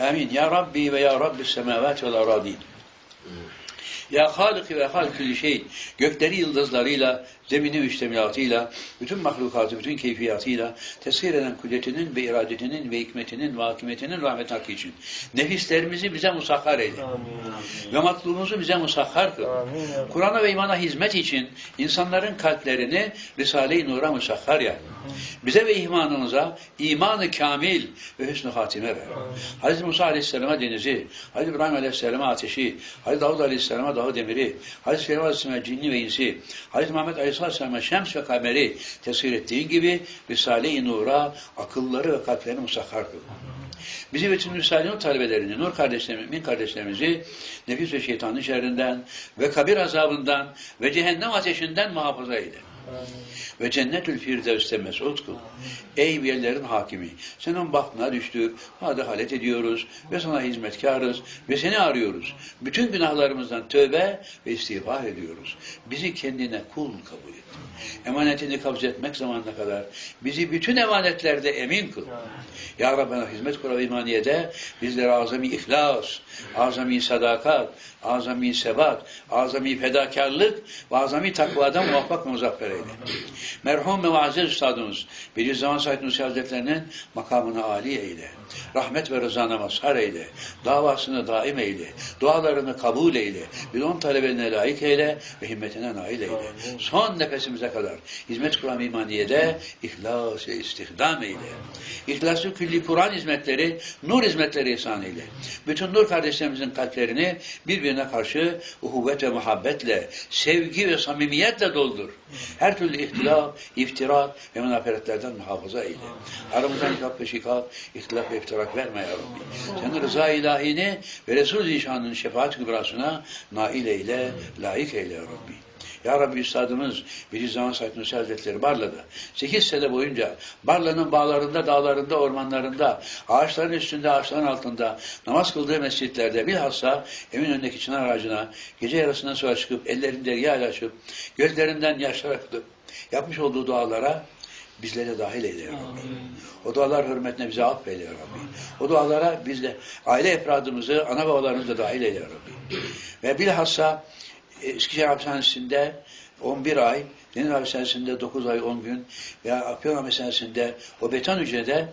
Amin. Ya Rabbi ve Ya Rabbi semavati vel aradin. Ya Halık ve Halkül şey, gökleri yıldızlarıyla, zemini müştemilatıyla, bütün mahlukatı, bütün keyfiyatıyla tesir eden kudretinin ve iradetinin ve hikmetinin ve hakimiyetinin rahmet hakkı için. Nefislerimizi bize musakhar eyle. Amin. Ve matlubumuzu bize musakhar kıl. Amin. Kur'an'a ve imana hizmet için insanların kalplerini Risale-i Nur'a musakhar ya. Bize ve imanımıza imanı kamil ve hüsnü hatime ver. Hz. Musa Aleyhisselam'a denizi, Hz. İbrahim Aleyhisselam'a ateşi, Hz. Davud Aleyhisselam'a dağı demiri, Hz. Süleyman Aleyhisselam'a cinni ve insi, Hz. Muhammed Aleyhisselam'a şems ve kameri tesir ettiğin gibi Risale-i Nur'a akılları ve kalplerini musakhar kıl. Bizi bütün Risale-i Nur talebelerini, Nur kardeşlerimizi, mümin kardeşlerimizi nefis ve şeytanın şerrinden ve kabir azabından ve cehennem ateşinden muhafaza eyle. Ve cennetül firdevste mesut kıl. Ey yerlerin hakimi, senin bahtına düştük, hadi halet ediyoruz ve sana hizmetkarız ve seni arıyoruz. Bütün günahlarımızdan tövbe ve istiğfar ediyoruz. Bizi kendine kul kabul et. Emanetini kabz etmek zamanına kadar bizi bütün emanetlerde emin kıl. Ya Rabbena hizmet kuralı imaniyede bizlere azami ihlas, azami sadakat, azami sebat, azami fedakarlık ve azami takvadan muvaffak muzaffer eyle. Merhum ve aziz üstadımız Bediüzzaman Said Nursi Hazretlerinin makamını âli eyle. Rahmet ve rızana mazhar eyle. Davasını daim eyle. Dualarını kabul eyle. Bir on talebeline layık eyle ve himmetine nail eyle. Son nefesimize kadar hizmet kuran imaniyede ihlas ve istihdam eyle. İhlaslı külli Kur'an hizmetleri, nur hizmetleri ihsan eyle. Bütün nur kardeşlerimizin kalplerini birbirine karşı uhuvvet ve muhabbetle, sevgi ve samimiyetle doldur. Her türlü ihtilaf, iftirak ve münaferetlerden muhafaza eyle. Aramızdan ikap ve şikak, ihtilaf ve iftirak verme ya Rabbi. Senin rıza ilahini ve Resul-i şefaat kübrasına nail eyle, layık eyle ya Rabbi. Ya Rabbi Üstadımız Bediüzzaman Said Nursi Hazretleri Barla'da 8 sene boyunca Barla'nın bağlarında, dağlarında, ormanlarında, ağaçların üstünde, ağaçların altında, namaz kıldığı mescitlerde bilhassa Eminönü'ndeki çınar ağacına gece yarısından sonra çıkıp ellerinde yağ açıp gözlerinden yaşlar akıtıp yapmış olduğu dualara bizleri dahil eyle ya Rabbi. O dualar hürmetine bize affeyle Rabbi. O dualara biz de aile efradımızı, ana babalarımızı da dahil eyle ya Rabbi. Ve bilhassa Eskişehir Hapishanesi'nde 11 ay, Deniz Hapishanesi'nde 9 ay 10 gün ve Afyon Hapishanesi'nde o beton hücrede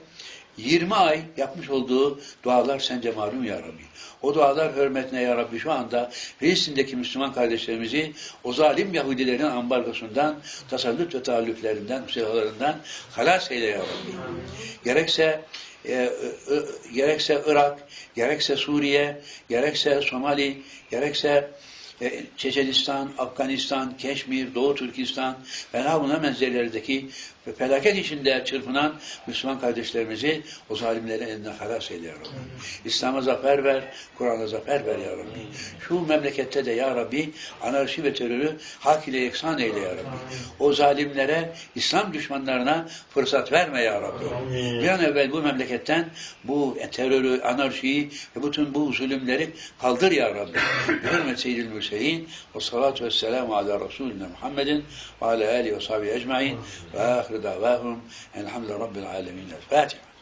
20 ay yapmış olduğu dualar sence malum ya Rabbi. O dualar hürmetine ya Rabbi şu anda Filistin'deki Müslüman kardeşlerimizi o zalim Yahudilerin ambargosundan, tasallut ve taallüplerinden, silahlarından halas eyle ya Rabbi. Gerekse e, e, gerekse Irak, gerekse Suriye, gerekse Somali, gerekse e, Çeçenistan, Afganistan, Keşmir, Doğu Türkistan ve buna menzillerdeki ve felaket içinde çırpınan Müslüman kardeşlerimizi o zalimlerin elinden halas eyle ya Rabbi. İslam'a zafer ver, Kur'an'a zafer ver ya Rabbi. Şu memlekette de ya Rabbi anarşi ve terörü hak ile yeksan eyle ya Rabbi. O zalimlere, İslam düşmanlarına fırsat verme ya Rabbi. Bir an evvel bu memleketten bu terörü, anarşiyi ve bütün bu zulümleri kaldır ya Rabbi. Hürmet Seyyidil المرسلين والصلاة والسلام على رسولنا محمد وعلى آله وصحبه أجمعين. وآخر دعواهم الحمد لله رب العالمين. الفاتحة.